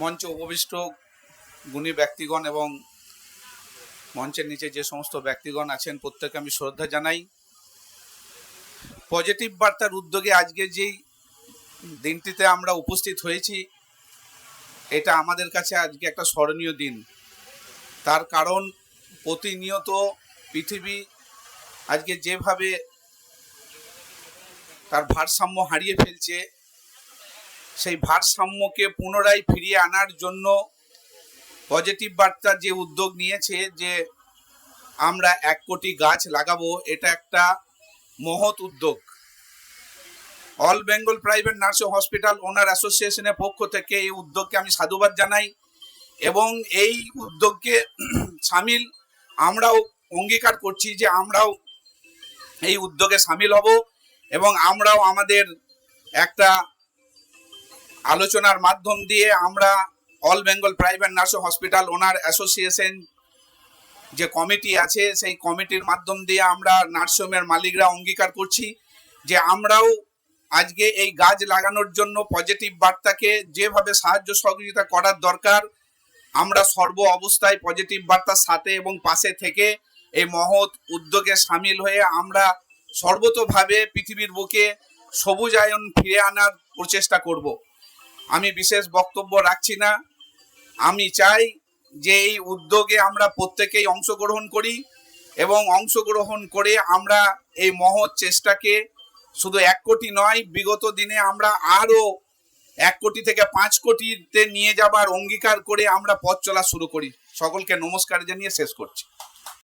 মঞ্চে উপবিষ্ট গুণী ব্যক্তিগণ এবং মঞ্চের নিচে যে সমস্ত ব্যক্তিগণ আছেন প্রত্যেকে আমি শ্রদ্ধা জানাই। পজিটিভ বার্তার উদ্যোগে আজকে যেই দিনটিতে আমরা উপস্থিত হয়েছি, এটা আমাদের কাছে আজকে একটা স্মরণীয় দিন। তার কারণ প্রতিনিয়ত পৃথিবী আজকে যেভাবে তার ভারসাম্য হারিয়ে ফেলছে সেই ভারসাম্যকে পুনরায় ফিরিয়ে আনার জন্য পজিটিভ বার্তার যে উদ্যোগ নিয়েছে যে আমরা এক কোটি গাছ লাগাবো, এটা একটা মহৎ উদ্যোগ। All Bengal private nursing hospital owner অ্যাসোসিয়েশনের পক্ষ থেকে এই উদ্যোগকে আমি সাধুবাদ জানাই এবং এই উদ্যোগকে সামিল আমরাও অঙ্গীকার করছি যে আমরাও এই উদ্যোগে সামিল হব এবং আমরাও আমাদের একটা আলোচনার মাধ্যম দিয়ে আমরা all Bengal private nursing hospital owner association যে কমিটি আছে, সেই কমিটির মাধ্যম দিয়ে আমরা নার্সিংহোমের মালিকরা অঙ্গীকার করছি যে আমরাও আজকে এই গাছ লাগানোর জন্য পজিটিভ বার্তাকে যেভাবে সাহায্য সহযোগিতা করার দরকার, আমরা সর্ব অবস্থায় পজিটিভ বার্তার সাথে এবং পাশে থেকে এই মহৎ উদ্যোগে সামিল হয়ে আমরা সর্বতোভাবে পৃথিবীর বুকে সবুজায়ন ফিরে আনার প্রচেষ্টা করব। আমি বিশেষ বক্তব্য রাখছি না। আমি চাই যে এই উদ্যোগে আমরা প্রত্যেকেই অংশগ্রহণ করি এবং অংশগ্রহণ করে আমরা এই মহৎ চেষ্টাকে শুধু এক কোটি নয়, বিগত দিনে আমরা আরও এক কোটি থেকে পাঁচ কোটিতে নিয়ে যাবার অঙ্গীকার করে আমরা পথ চলা শুরু করি। সকলকে নমস্কার জানিয়ে শেষ করছি।